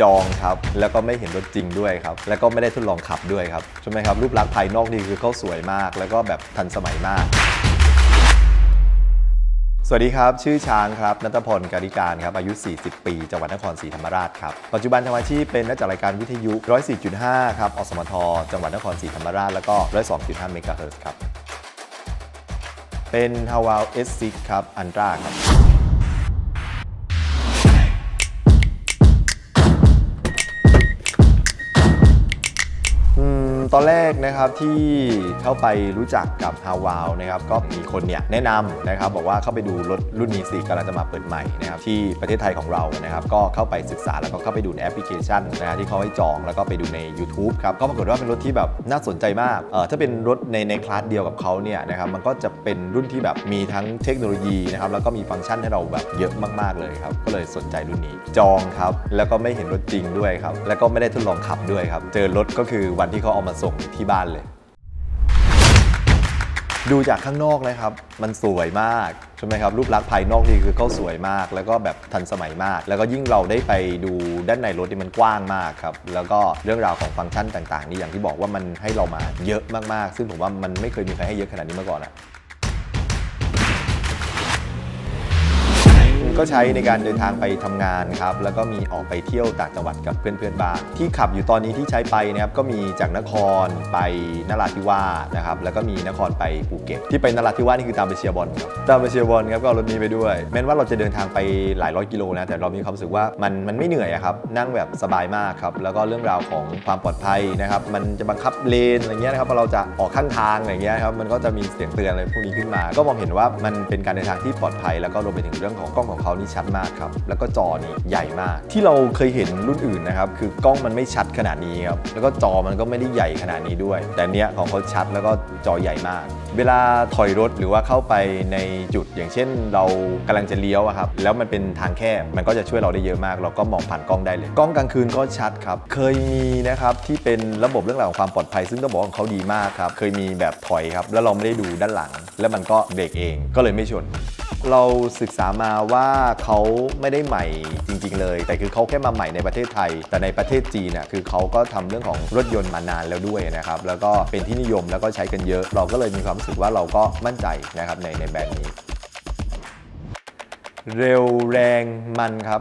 จองครับ แล้วก็ไม่เห็นรถจริงด้วยครับ แล้วก็ไม่ได้ทดลองขับด้วยครับ ใช่ไหมครับ รูปลักษณ์ภายนอกนี่คือเขาสวยมาก แล้วก็แบบทันสมัยมาก สวัสดีครับ ชื่อช้างครับนัทพลการิการครับ อายุ 40 ปี จังหวัดนครศรีธรรมราชครับ ปัจจุบันทำอาชีพเป็นนักจัดรายการวิทยุ 104.5 ครับ อสมท จังหวัดนครศรีธรรมราช แล้วก็ 102.5 เมกะเฮิรตซ์ครับ เป็น h a w a l S6 ครับ อันตราครับ ตอนแรกนะครับที่เข้าไปรู้จักกับฮาวาวนะครับก็มีคนเนี่ยแนะนำนะครับบอกว่าเข้าไปดูรถรุ่นนี้สิกำลังจะมาเปิดใหม่นะครับที่ประเทศไทยของเรานะครับก็เข้าไปศึกษาแล้วก็เข้าไปดูในแอปพลิเคชันนะฮะที่เขาให้จองแล้วก็ไปดูใน YouTube ครับก็ปรากฏว่าเป็นรถที่แบบน่าสนใจมากเออถ้าเป็นรถในในคลาสเดียวกับเขาเนี่ยนะครับมันก็จะเป็นรุ่นที่แบบมีทั้งเทคโนโลยีนะครับแล้วก็มีฟังก์ชันให้เราแบบเยอะมากๆเลยครับก็เลยสนใจรุ่นนี้จองครับแล้วก็ไม่เห็นรถจริงด้วยครับแล้วก็ไม่ได้ทดลองขับด้วยครับเจอรถก็คือวันที่เขาเอามาส่งที่บ้านเลย ดูจากข้างนอกนะครับ มันสวยมากใช่ไหมครับรูปลักษณ์ภายนอกนี่คือเขาสวยมาก แล้วก็แบบทันสมัยมาก แล้วก็ยิ่งเราได้ไปดูด้านในรถที่มันกว้างมากครับแล้วก็เรื่องราวของฟังก์ชันต่างๆ นี่อย่างที่บอกว่ามันให้เรามาเยอะมากๆ ซึ่งผมว่ามันไม่เคยมีใครให้เยอะขนาดนี้มาก่อนอะ ก็ใช้ในการเดินทางไปทำงานครับแล้วก็มีออกไปเที่ยวต่างจังหวัดกับเพื่อนๆบ้างที่ขับอยู่ตอนนี้ที่ใช้ไปนะครับก็มีจากนครไปนราธิวาสนะครับแล้วก็มีนครไปภูเก็ตที่ไปนราธิวาสนี่คือตามไปเชียร์บอลครับตามไปเชียร์บอลครับก็รถนี้ไปด้วย แม้ว่าเราจะเดินทางไปหลายร้อยกิโลนะแต่เรามีความรู้สึกว่ามันมันไม่เหนื่อยครับนั่งแบบสบายมากครับแล้วก็เรื่องราวของความปลอดภัยนะครับมันจะบังคับเลนอะไรเงี้ยนะครับพอเราจะออกข้างทางอะไรเงี้ยครับมันก็จะมีเสียงเตือนอะไรพวกนี้ขึ้นมา ก็มองเห็นว่ามันเป็นการเดินทางที่ปลอดภัย แล้วก็รวมไปถึงเรื่องของกล้องของเขานี่ชัดมากครับ แล้วก็จอนี่ใหญ่มาก ที่เราเคยเห็นรุ่นอื่นนะครับ คือกล้องมันไม่ชัดขนาดนี้ครับ แล้วก็จอมันก็ไม่ได้ใหญ่ขนาดนี้ด้วย แต่เนี้ยของเขาชัดแล้วก็จอใหญ่มาก เวลาถอยรถหรือว่าเข้าไปในจุดอย่างเช่น เรากำลังจะเลี้ยวครับ แล้วมันเป็นทางแคบ มันก็จะช่วยเราได้เยอะมาก เราก็มองผ่านกล้องได้เลย กล้องกลางคืนก็ชัดครับ เคยมีนะครับที่เป็นระบบเรื่องราวของความปลอดภัย ซึ่งต้องบอกว่าเขาดีมากครับ เคยมีแบบถอยครับ แล้วเราไม่ได้ดูด้านหลัง แล้วมันก็เบรกเอง ก็เลยไม่ชน เราศึกษามาว่าเขาไม่ได้ใหม่จริง ๆ เลย แต่คือเขาแค่มาใหม่ในประเทศไทย แต่ในประเทศจีนน่ะคือเขาก็ทำเรื่องของรถยนต์มานานแล้วด้วยนะครับ แล้วก็เป็นที่นิยมแล้วก็ใช้กันเยอะ เราก็เลยมีความรู้สึกว่าเราก็มั่นใจนะครับในในแบรนด์นี้ เร็วแรงมันครับ